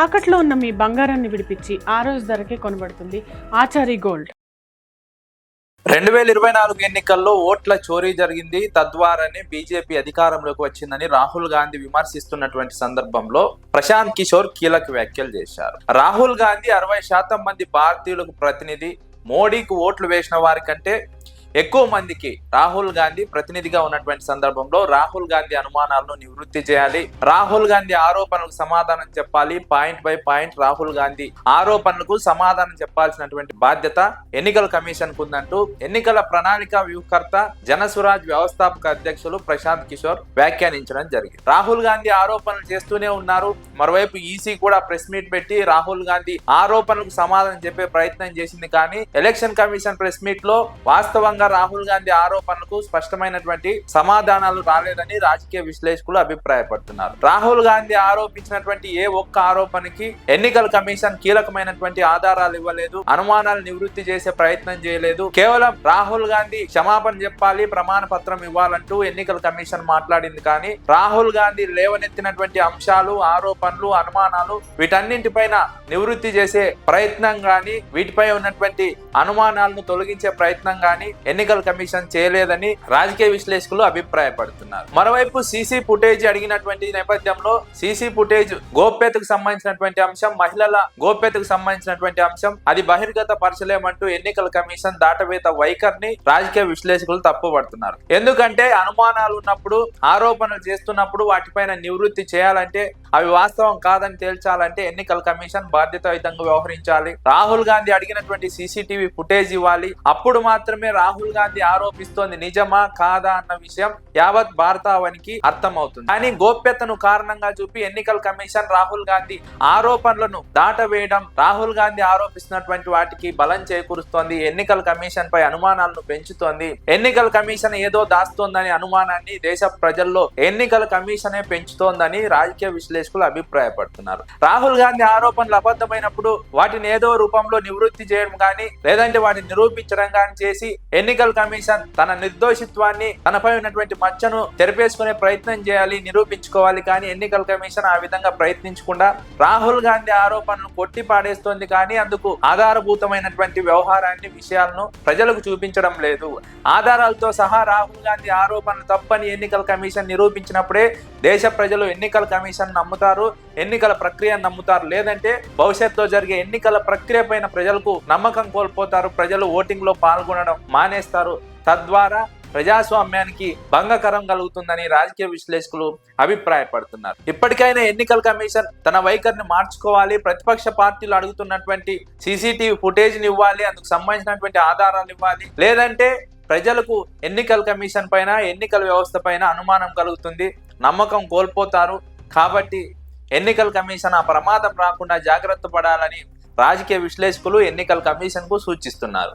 తాకట్లో ఉన్న మీ బంగారాన్ని విడిపించి ఆ రోజు ధరకే కొనబడుతుంది ఆచారి గోల్డ్. రెండు వేల ఇరవై నాలుగు ఎన్నికల్లో ఓట్ల చోరీ జరిగింది. తద్వారానే బీజేపీ అధికారంలోకి వచ్చిందని రాహుల్ గాంధీ విమర్శిస్తున్నటువంటి సందర్భంలో ప్రశాంత్ కిషోర్ కీలక వ్యాఖ్యలు చేశారు. రాహుల్ గాంధీ అరవై శాతం మంది భారతీయులకు ప్రతినిధి. మోడీకి ఓట్లు వేసిన వారి కంటే ఎక్కువ మందికి రాహుల్ గాంధీ ప్రతినిధిగా ఉన్నటువంటి సందర్భంలో రాహుల్ గాంధీ అనుమానాలను నివృత్తి చేయాలి. రాహుల్ గాంధీ ఆరోపణలకు సమాధానం చెప్పాలి. Point by point Rahul Gandhi ఆరోపణలకు సమాధానం చెప్పాల్సినటువంటి బాధ్యత ఎన్నికల కమిషన్కు ఉందంటూ ఎన్నికల ప్రణాళిక వ్యూహకర్త జనసురాజ్ వ్యవస్థాపక అధ్యక్షులు ప్రశాంత్ కిషోర్ వ్యాఖ్యానించడం జరిగింది. రాహుల్ గాంధీ ఆరోపణలు చేస్తూనే ఉన్నారు. మరోవైపు ఈసీ కూడా ప్రెస్ మీట్ పెట్టి రాహుల్ గాంధీ ఆరోపణలకు సమాధానం చెప్పే ప్రయత్నం చేసింది కానీ ఎలక్షన్ కమిషన్ ప్రెస్ మీట్లో వాస్తవంగా రాహుల్ గాంధీ ఆరోపణలకు స్పష్టమైనటువంటి సమాధానాలు రాలేదని రాజకీయ విశ్లేషకులు అభిప్రాయపడుతున్నారు. రాహుల్ గాంధీ ఆరోపించినటువంటి ఏ ఒక్క ఆరోపణకి ఎన్నికల కమిషన్ కీలకమైనటువంటి ఆధారాలు ఇవ్వలేదు అనుమానాలు నివృత్తి చేసే ప్రయత్నం చేయలేదు. కేవలం రాహుల్ గాంధీ క్షమాపణ చెప్పాలి ప్రమాణ పత్రం ఇవ్వాలంటూ ఎన్నికల కమిషన్ మాట్లాడింది కానీ రాహుల్ గాంధీ లేవనెత్తినటువంటి అంశాలు ఆరోపణలు అనుమానాలు వీటన్నింటిపైన నివృత్తి చేసే ప్రయత్నం గాని వీటిపై ఉన్నటువంటి అనుమానాలను తొలగించే ప్రయత్నం గాని ఎన్నికల కమిషన్ చేయలేదని రాజకీయ విశ్లేషకులు అభిప్రాయపడుతున్నారు. మరోవైపు సీసీ ఫుటేజ్ అడిగినటువంటి నేపథ్యంలో సీసీ ఫుటేజ్ గోప్యతకు సంబంధించినటువంటి అంశం మహిళల గోప్యతకు సంబంధించినటువంటి అంశం అది బహిర్గత పరచలేమంటూ ఎన్నికల కమిషన్ దాటవేత వైఖరిని రాజకీయ విశ్లేషకులు తప్పుపడుతున్నారు. ఎందుకంటే అనుమానాలు ఉన్నప్పుడు ఆరోపణలు చేస్తున్నప్పుడు వాటిపైన నివృత్తి చేయాలంటే అవి వాస్తవం కాదని తేల్చాలంటే ఎన్నికల కమిషన్ బాధ్యతాయుతంగా వ్యవహరించాలి. రాహుల్ గాంధీ అడిగినటువంటి సీసీటీవీ ఫుటేజ్ ఇవ్వాలి. అప్పుడు మాత్రమే రాహుల్ గాంధీ ఆరోపిస్తోంది నిజమా కాదా అన్న విషయం యావత్ భారతావనికి అర్థమవుతుంది. కానీ గోప్యతను కారణంగా చూపి ఎన్నికల కమిషన్ రాహుల్ గాంధీ ఆరోపణలను దాటవేయడం రాహుల్ గాంధీ ఆరోపిస్తున్నటువంటి వాటికి బలం చేకూరుస్తోంది ఎన్నికల కమిషన్ పై అనుమానాలను పెంచుతోంది. ఎన్నికల కమిషన్ ఏదో దాస్తోందని అనుమానాన్ని దేశ ప్రజల్లో ఎన్నికల కమిషనే పెంచుతోందని రాజకీయ విశ్లేషకులు అభిప్రాయపడుతున్నారు. రాహుల్ గాంధీ ఆరోపణలు అబద్ధమైనప్పుడు వాటిని ఏదో రూపంలో నివృత్తి చేయడం కానీ లేదంటే వాటిని నిరూపించడం కానీ చేసి ఎన్నికల కమిషన్ తన నిర్దోషిత్వాన్ని తనపై ఉన్నటువంటి మచ్చను తెరిపేసుకునే ప్రయత్నం చేయాలి నిరూపించుకోవాలి కానీ ఎన్నికల కమిషన్ ఆ విధంగా ప్రయత్నించకుండా రాహుల్ గాంధీ ఆరోపణలు కొట్టి పాడేస్తోంది కానీ అందుకు ఆధారభూతమైనటువంటి వ్యవహారాన్ని విషయాలను ప్రజలకు చూపించడం లేదు. ఆధారాలతో సహా రాహుల్ గాంధీ ఆరోపణలు తప్పని ఎన్నికల కమిషన్ నిరూపించినప్పుడే దేశ ప్రజలు ఎన్నికల కమిషన్ నమ్ముతారు ఎన్నికల ప్రక్రియను నమ్ముతారు. లేదంటే భవిష్యత్తులో జరిగే ఎన్నికల ప్రక్రియ పైన ప్రజలకు నమ్మకం కోల్పోతారు ప్రజలు ఓటింగ్లో పాల్గొనడం మానే మానేస్తారు తద్వారా ప్రజాస్వామ్యానికి భంగకరం కలుగుతుందని రాజకీయ విశ్లేషకులు అభిప్రాయపడుతున్నారు. ఇప్పటికైనా ఎన్నికల కమిషన్ తన వైఖరిని మార్చుకోవాలి ప్రతిపక్ష పార్టీలు అడుగుతున్నటువంటి సీసీటీవీ ఫుటేజ్ని ఇవ్వాలి అందుకు సంబంధించినటువంటి ఆధారాలు ఇవ్వాలి. లేదంటే ప్రజలకు ఎన్నికల కమిషన్ పైన ఎన్నికల వ్యవస్థ పైన అనుమానం కలుగుతుంది నమ్మకం కోల్పోతారు. కాబట్టి ఎన్నికల కమిషన్ ఆ ప్రమాదం రాకుండా జాగ్రత్త పడాలని రాజకీయ విశ్లేషకులు ఎన్నికల కమిషన్కు సూచిస్తున్నారు.